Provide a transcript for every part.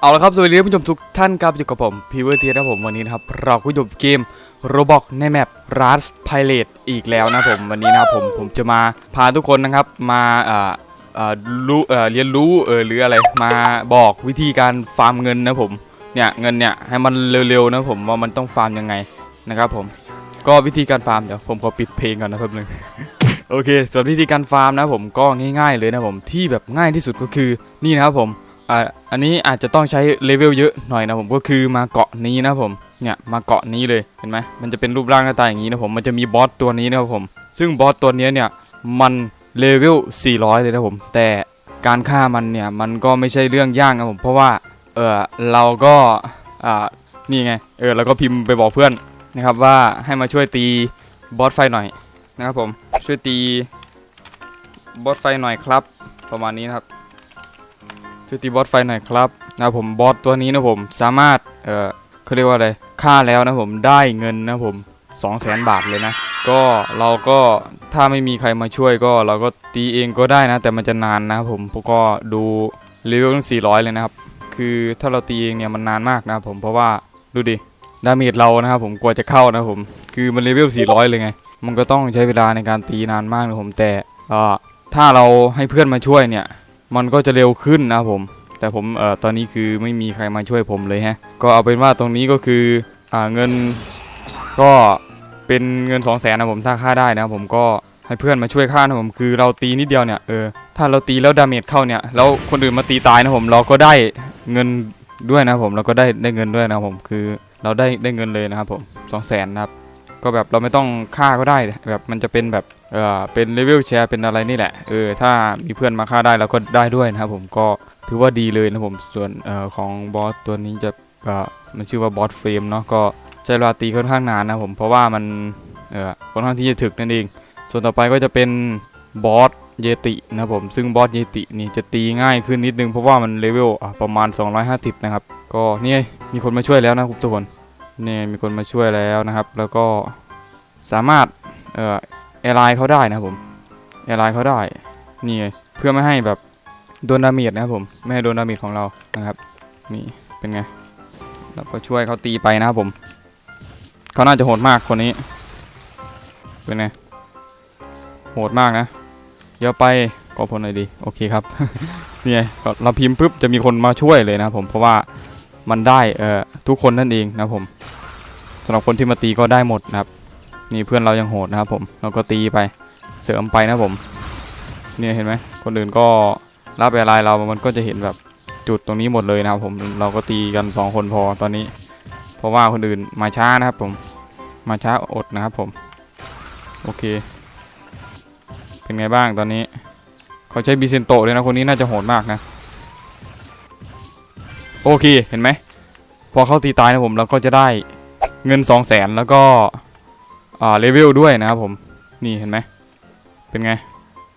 เอาละครับสวัสดีท่านผู้ชมทุกท่านครับอยู่กับผมพีเวอร์เทียนะครับผมวันนี้นะครับเราก็อยู่กับเกมโรบอกในแมปรัสไพเรตอีกแล้วนะผมวันนี้นะครับผมผมจะมาพาทุกคนนะครับมาอ่าอ่ารู้เอ่อเรียนรู้เออหรืออะไรมาบอกวิธีการฟาร์มเงินนะผมเนี่ยเงินเนี่ยให้มันเร็วๆนะผมว่ามันต้องฟาร์มยังไงนะครับผมก็วิธีการฟาร์มเดี๋ยวผมขอปิดเพลงก่อนนะครับหนึ่งโอเคส่วนวิธีการฟาร์มนะผมก็ง่าย ๆ เลยนะผมที่แบบง่ายที่สุดก็คือนี่นะครับผม อ่าอันนี้อาจจะต้องใช้เลเวลเยอะหน่อยนะผมก็คือมาเกาะนี้นะผมเนี่ยมาเกาะนี้เลยเห็นไหมมันจะเป็นรูปร่างหน้าตาอย่างนี้นะผมมันจะมีบอสตัวนี้นะครับผม ซึ่งบอสตัวนี้เนี่ยมันเลเวล 400 เลยนะผม แต่การฆ่ามันเนี่ยมันก็ไม่ใช่เรื่องยากนะผมเพราะว่าเออเราก็อ่านี่ไงเออเราก็พิมพ์ไปบอกเพื่อนนะครับว่าให้มาช่วยตีบอสไฟหน่อยนะครับผมช่วยตีบอสไฟหน่อยครับ ประมาณนี้นะครับ ช่วยตีบอสไฟหน่อยครับนะผมบอสตัวนี้นะผมสามารถเอ่อเขาเรียกว่าอะไรฆ่าแล้วนะผมได้เงินนะผม2 0 0แสนบาทเลยนะ ก็เราก็ถ้าไม่มีใครมาช่วยก็เราก็ตีเองก็ได้นะ แต่มันจะนานนะผมผมก็ดูเลเวลตั้ง400 เลยนะครับ คือถ้าเราตีเองเนี่ยมันนานมากนะผมเพราะว่าดูดิดาเมจเรานะครับผมกลัวจะเข้านะผม คือมันเลเวล 400 เลยไง มันก็ต้องใช้เวลาในการตีนานมากนะผมแต่ถ้าเราให้เพื่อนมาช่วยเนี่ย มันก็จะเร็วขึ้นนะผม แต่ผมเอ่อตอนนี้คือไม่มีใครมาช่วยผมเลยฮะ ก็เอาเป็นว่าตรงนี้ก็คืออ่าเงินก็เป็นเงิน2 0 0แสนนะผมถ้าค่าได้นะผมก็ให้เพื่อนมาช่วยค่านะผมคือเราตีนิดเดียวเนี่ยเออถ้าเราตีแล้วดาเมจเข้าเนี่ยแล้วคนอื่นมาตีตายนะผมเราก็ได้เงินด้วยนะผมเราก็ได้ได้เงินด้วยนะผมคือเราได้ได้เงินเลยนะครับผม2 0 0แสนนะครับก็แบบเราไม่ต้องฆ่าก็ได้แบบมันจะเป็นแบบ เออเป็นเลเวลแชร์เป็นอะไรนี่แหละ เออ ถ้ามีเพื่อนมาฆ่าได้เราก็ได้ด้วยนะครับผมก็ถือว่าดีเลยนะผมส่วนเออของบอสตัวนี้จะเออมันชื่อว่าบอสเฟรมเนาะก็ใช้เวลาตีค่อนข้างนานนะผมเพราะว่ามันเอ่อค่อนข้างที่จะถึกนั่นเอง ส่วนต่อไปก็จะเป็นบอสเยตินะผมซึ่งบอสเยตินี่จะตีง่ายขึ้นนิดนึงเพราะว่ามันเลเวลประมาณ 250 นะครับ ก็นี่มีคนมาช่วยแล้วนะครับทุกคนนี่มีคนมาช่วยแล้วนะครับ แล้วก็สามารถเอ่อ อร์ไลน์เขาได้นะผมแอร์ไลน์เขาได้นี่เพื่อไม่ให้แบบโดนดาเมจนะครับผมไม่ให้โดนดาเมจของเรานะครับนี่เป็นไงเราก็ช่วยเขาตีไปนะครับผมเขาน่าจะโหดมากคนนี้ เป็นไงโหดมากนะเดี๋ยวไปก็ผลหน่อยดีโอเคครับนี่ไงก็เราพิมพ์ปุ๊บจะมีคนมาช่วยเลยนะผมเพราะว่ามันได้เอ่อทุกคนนั่นเองนะผมสำหรับคนที่มาตีก็ได้หมดนะครับ นี่เพื่อนเรายังโหดนะครับผมเราก็ตีไปเสริมไปนะผมเนี่ยเห็นไหมคนอื่นก็รับอะไรเรา มันก็จะเห็นแบบจุดตรงนี้หมดเลยนะครับผมเราก็ตีกันสองคนพอตอนนี้ เพราะว่าคนอื่นมาช้านะครับผมมาช้าอดนะครับผมโอเค เป็นไงบ้างตอนนี้เขาใช้บิเซนโตเลยนะคนนี้น่าจะโหดมากนะโอเคเห็นไหมพอเขาตีตายนะผมเราก็จะได้เงิน 2 0 0แสนแล้วก็ อ่าเลเวลด้วยนะครับผมนี่เห็นไหมเป็นไง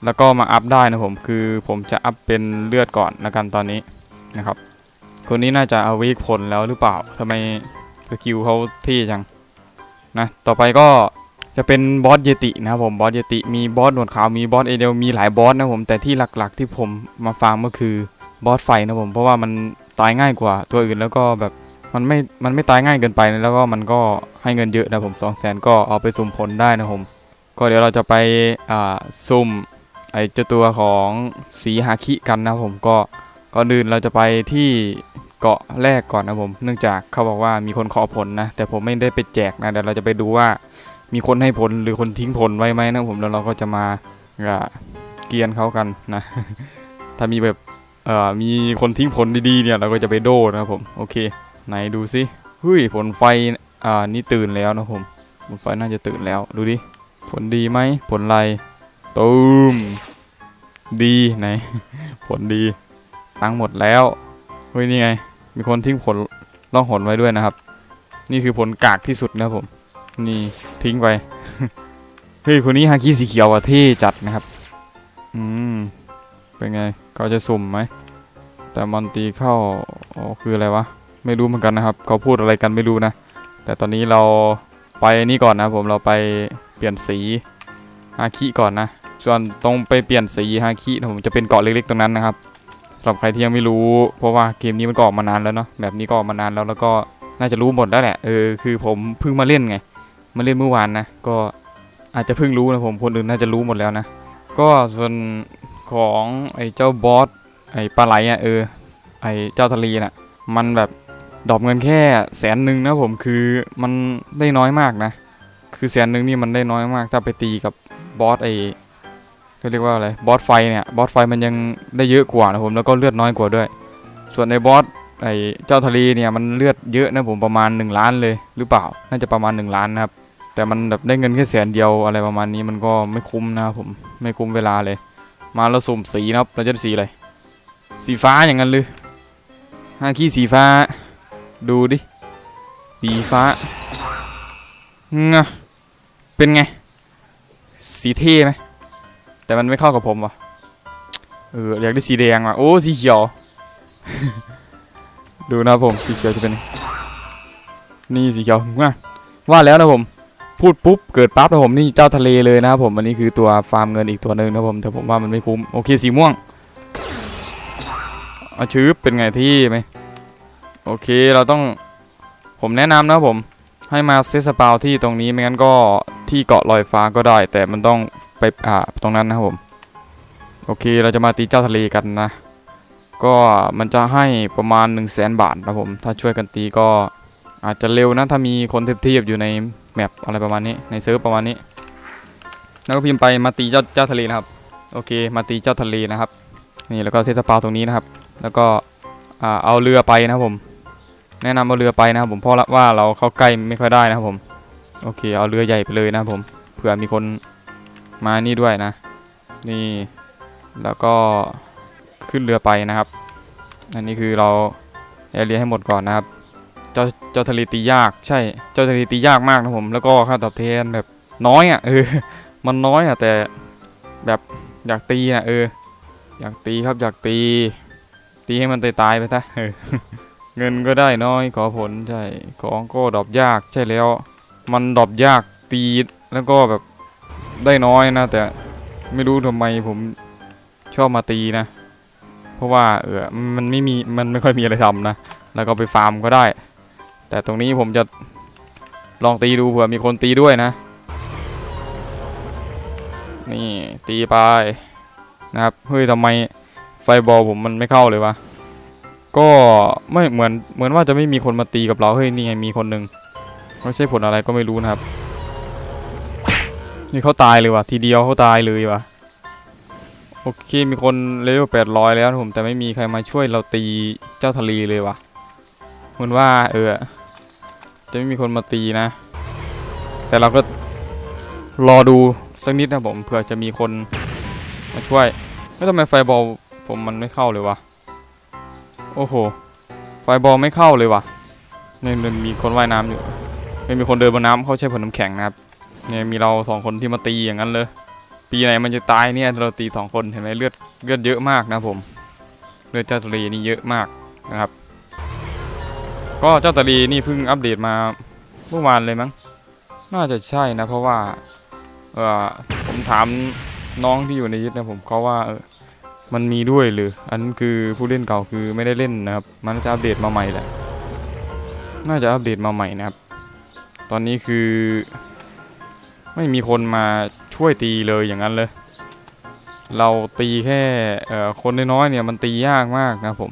แล้วก็มาอัพได้นะผมคือผมจะอัพเป็นเลือดก่อนละกันตอนนี้นะครับ คนนี้น่าจะเอาวีคผลแล้วหรือเปล่าทำไมสกิลเขาเท่จังนะต่อไปก็จะเป็นบอสเยตินะครับผมบอสเยติมีบอสหนวดขาวมีบอสเอเดลมีหลายบอสนะผมแต่ที่หลักๆที่ผมมาฟังก็คือบอสไฟนะผมเพราะว่ามันตายง่ายกว่าตัวอื่นแล้วก็แบบ มันไม่ มันไม่ตายง่ายเกินไปนะแล้วก็มันก็ให้เงินเยอะนะผมสองแสนก็เอาไปสุ่มผลได้นะผม ก็เดี๋ยวเราจะไปอ่าสุ่มไอเจ้าตัวของสีฮาคิกันนะผมก็ก่อนอื่นเราจะไปที่เกาะแรกก่อนนะผมเนื่องจากเขาบอกว่ามีคนขอผลนะ แต่ผมไม่ได้ไปแจกนะเดี๋ยวเราจะไปดูว่ามีคนให้ผลหรือคนทิ้งผลไว้ไหมนะผมแล้วเราก็จะมาเกียนเขากันนะ ถ้ามีแบบเอ่อมีคนทิ้งผลดีๆเนี่ยเราก็จะไปโดนนะครับผมโอเค ไหนดูสิเฮ้ยผลไฟอ่านี่ตื่นแล้วนะผมผลไฟน่าจะตื่นแล้วดูดิผลดีไหมผลไรตูมดีไหน ผลดีตังหมดแล้วเฮ้ยนี่ไง มีคนทิ้งผลล่องหนไว้ด้วยนะครับ นี่คือผลกากที่สุดนะผม นี่ทิ้งไปเฮ้ยคนนี้ฮาคิสีเขียวอะเท่จัดนะครับ อืมเป็นไงเขาจะสุ่มไหมแต่มอนตีเข้าอ๋อคืออะไรวะ ไม่รู้เหมือนกันนะครับ เขาพูดอะไรกันไม่รู้นะ แต่ตอนนี้เราไปนี่ก่อนนะผมเราไปเปลี่ยนสีฮาคิก่อนนะ ส่วนตรงไปเปลี่ยนสีฮาคินะผมจะเป็นเกาะเล็กๆตรงนั้นนะครับสำหรับใครที่ยังไม่รู้ เพราะว่าเกมนี้มันก็ออกมานานแล้วเนาะแบบนี้ก็ออกมานานแล้วแล้วก็น่าจะรู้หมดแล้วแหละเออคือผมเพิ่งมาเล่นไงมาเล่นเมื่อวานนะก็อาจจะเพิ่งรู้นะผมคนอื่นน่าจะรู้หมดแล้วนะ ก็ส่วนของไอ้เจ้าบอสไอ้ปลาไหลอะเออไอ้เจ้าทะเลน่ะ มันแบบดอปเงินแค่แสนหนึ่งนะผมคือมันได้น้อยมากนะ คือแสนหนึ่งนี่มันได้น้อยมาก ถ้าไปตีกับบอสไอ้ก็เรียกว่าอะไรบอสไฟเนี่ยบอสไฟมันยังได้เยอะกว่านะผมแล้วก็เลือดน้อยกว่าด้วย ส่วนในบอสไอ้เจ้าทะเลเนี่ยมันเลือดเยอะนะผมประมาณ 1 ล้านเลยหรือเปล่า น่าจะประมาณ 1 ล้านนะครับ แต่มันแบบได้เงินแค่แสนเดียวอะไรประมาณนี้มันก็ไม่คุ้มนะครับผมไม่คุ้มเวลาเลย มาเราสุ่มสีนะครับเราจะสีอะไรสีฟ้าอย่างนั้นเลย ห้าขี้สีฟ้า ดูดิ สีฟ้างะเป็นไง สีเท่ไหม แต่มันไม่เข้ากับผมว่ะเอออยากได้สีแดงว่ะ โอ้ สีเขียว ดูนะผม สีเขียวจะเป็น นี่สีเขียวว่าว่าแล้วนะผม พูดปุ๊บ เกิดปั๊บนะผมนี่เจ้าทะเลเลยนะครับผมอันนี้คือตัวฟาร์มเงินอีกตัวหนึ่งนะผมแต่ผมว่ามันไม่คุ้ม โอเคสีม่วงอาชื้อเป็นไงที่ไหม โอเคเราต้องผมแนะนำนะผมให้มาเซตสปาวที่ตรงนี้ไม่งั้นก็ที่เกาะลอยฟ้าก็ได้ แต่มันต้องไปอ่าตรงนั้นนะครับผม โอเคเราจะมาตีเจ้าทะเลกันนะ ก็มันจะให้ประมาณ 1 0 0 0 0แสนบาทนะผม ถ้าช่วยกันตีก็อาจจะเร็วนะ ถ้ามีคนเทียบๆอยู่ในแมปอะไรประมาณนี้ในเซิร์ฟประมาณนี้ แล้วก็พิมพ์ไปมาตีเจ้าเจ้าทะเลนะครับ โอเค มาตีเจ้าทะเลนะครับ นี่แล้วก็เซตสปาวตรงนี้นะครับ แล้วก็อ่าเอาเรือไปนะครับผม แนะนำเอาเรือไปนะครับผมเพราะว่าเราเข้าใกล้ไม่ค่อยได้นะครับผม โอเค เอาเรือใหญ่ไปเลยนะครับผมเผื่อมีคนมานี่ด้วยนะ นี่แล้วก็ขึ้นเรือไปนะครับ อันนี้คือเราแอเรียให้หมดก่อนนะครับ เจ้าเจ้าทะเลตียากใช่ เจ้าทะเลตียากมากนะผม แล้วก็ค่าตอบแทนแบบน้อยอะเออ มันน้อยอะแต่แบบอยากตีอะเออ อยากตีครับอยากตี ตีให้มันตายตายไปซะเออ เงินก็ได้น้อยขอผลใช่ ของก็ดรอปยากใช่แล้ว มันดรอปยากตีแล้วก็แบบได้น้อยนะ แต่ไม่รู้ทำไมผมชอบมาตีนะ เพราะว่าเออมันไม่มีมันไม่ค่อยมีอะไรทำนะ แล้วก็ไปฟาร์มก็ได้ แต่ตรงนี้ผมจะลองตีดูเผื่อมีคนตีด้วยนะ นี่ตีไปนะครับเฮ้ยทำไมไฟบอลผมมันไม่เข้าเลยวะ ก็ไม่เหมือนเหมือนว่าจะไม่มีคนมาตีกับเราเฮ้ยนี่ไงมีคนหนึ่งไม่ใช่ผลอะไรก็ไม่รู้นะครับนี่เขาตายเลยว่ะทีเดียวเขาตายเลยว่ะโอเคมีคนเลเวลแปดร้อยแล้วผมแต่ไม่มีใครมาช่วยเราตีเจ้าทะเลเลยว่ะเหมือนว่าเออจะไม่มีคนมาตีนะ แต่เราก็รอดูสักนิดนะผมเผื่อจะมีคนมาช่วยแล้วทำไมไฟบอลผมมันไม่เข้าเลยวะ อ้โห ไฟบอลไม่เข้าเลยว่ะเนี่ยมันมีคนว่ายน้ำอยู่ไม่มีคนเดินบนน้ำเขาใช้ผลน้ำแข็งนะครับเนี่ยมีเราสองคนที่มาตีอย่างนั้นเลย ปีไหนมันจะตายเนี่ยเราตีสองคนเห็นไหมเลือดเลือดเยอะมากนะผม เลือดเจ้าตะลีนี่เยอะมากนะครับ ก็เจ้าตะลีนี่เพิ่งอัปเดตมาเมื่อวานเลยมั้ง น่าจะใช่นะเพราะว่า เออผมถามน้องที่อยู่ในยึดนะผมเขาว่าเออ มันมีด้วยหรืออันคือผู้เล่นเก่าคือไม่ได้เล่นนะครับ มันจะอัปเดตมาใหม่แหละ น่าจะอัปเดตมาใหม่นะครับ ตอนนี้คือ ไม่มีคนมาช่วยตีเลยอย่างนั้นเลย เราตีแค่คนน้อยๆเนี่ยมันตียากมากนะผม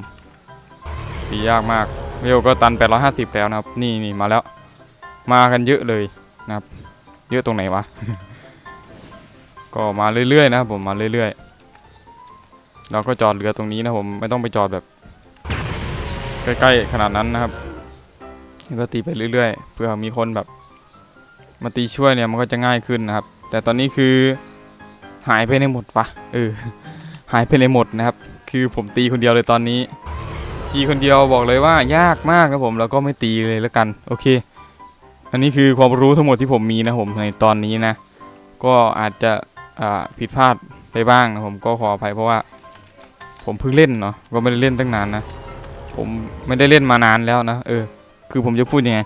ตียากมากเวลก็ตัน 850 แล้วนะครับ นี่นี่มาแล้ว มากันเยอะเลยนะครับ เยอะตรงไหนวะ ก็มาเรื่อยๆนะครับผมมาเรื่อยๆ เราก็จอดเรือตรงนี้นะผมไม่ต้องไปจอดแบบ ใกล้ๆขนาดนั้นนะครับก็ตีไปเรื่อยๆเพื่อมีคนแบบ มาตีช่วยเนี่ยมันก็จะง่ายขึ้นนะครับ แต่ตอนนี้คือหายไปในหมดปะเออหายไปในหมดนะครับ คือผมตีคนเดียวเลยตอนนี้ ตีคนเดียวบอกเลยว่ายากมากครับผมแล้วก็ไม่ตีเลยแล้วกันโอเค อันนี้คือความรู้ทั้งหมดที่ผมมีนะผมในตอนนี้นะ ก็อาจจะผิดพลาดไปบ้างนะผมก็ขออภัยเพราะว่า ผมเพิ่งเล่นเนาะก็ไม่ได้เล่นตั้งนานนะผมไม่ได้เล่นมานานแล้วนะเออ คือผมจะพูดยังไง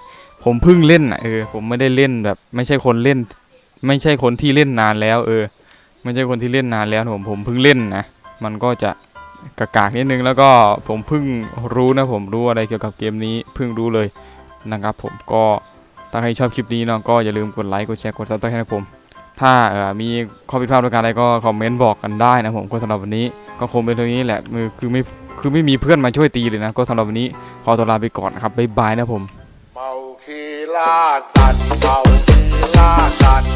ผมเพิ่งเล่นอะเออผมไม่ได้เล่นแบบ ไม่ใช่คนเล่น ไม่ใช่คนที่เล่นนานแล้ว เออ ไม่ใช่คนที่เล่นนานแล้วผมผมเพิ่งเล่นนะมันก็จะกากากนิดนึงแล้วก็ผมเพิ่งรู้นะผมรู้อะไรเกี่ยวกับเกมนี้เพิ่งรู้เลยนะครับผมก็ถ้าใครชอบคลิปนี้เนาะก็อย่าลืมกดไลค์กดแชร์กดซับสไครต์ให้ผม ถ้ามีข้อผิดพลาดประการใดก็คอมเมนต์บอกกันได้นะผมก็สำหรับวันนี้ ก็คงเป็นเท่านี้แหละมือคือไม่คือไม่มีเพื่อนมาช่วยตีเลยนะ ก็สำหรับวันนี้ขอตัวลาไปก่อนนะครับบ๊ายบายนะผมเมาคีลาสัตเมาคีลาสัตว์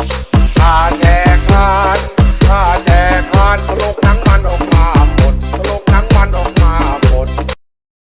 าแดกคานฆ่าแดกคานลุหนังมันออกมา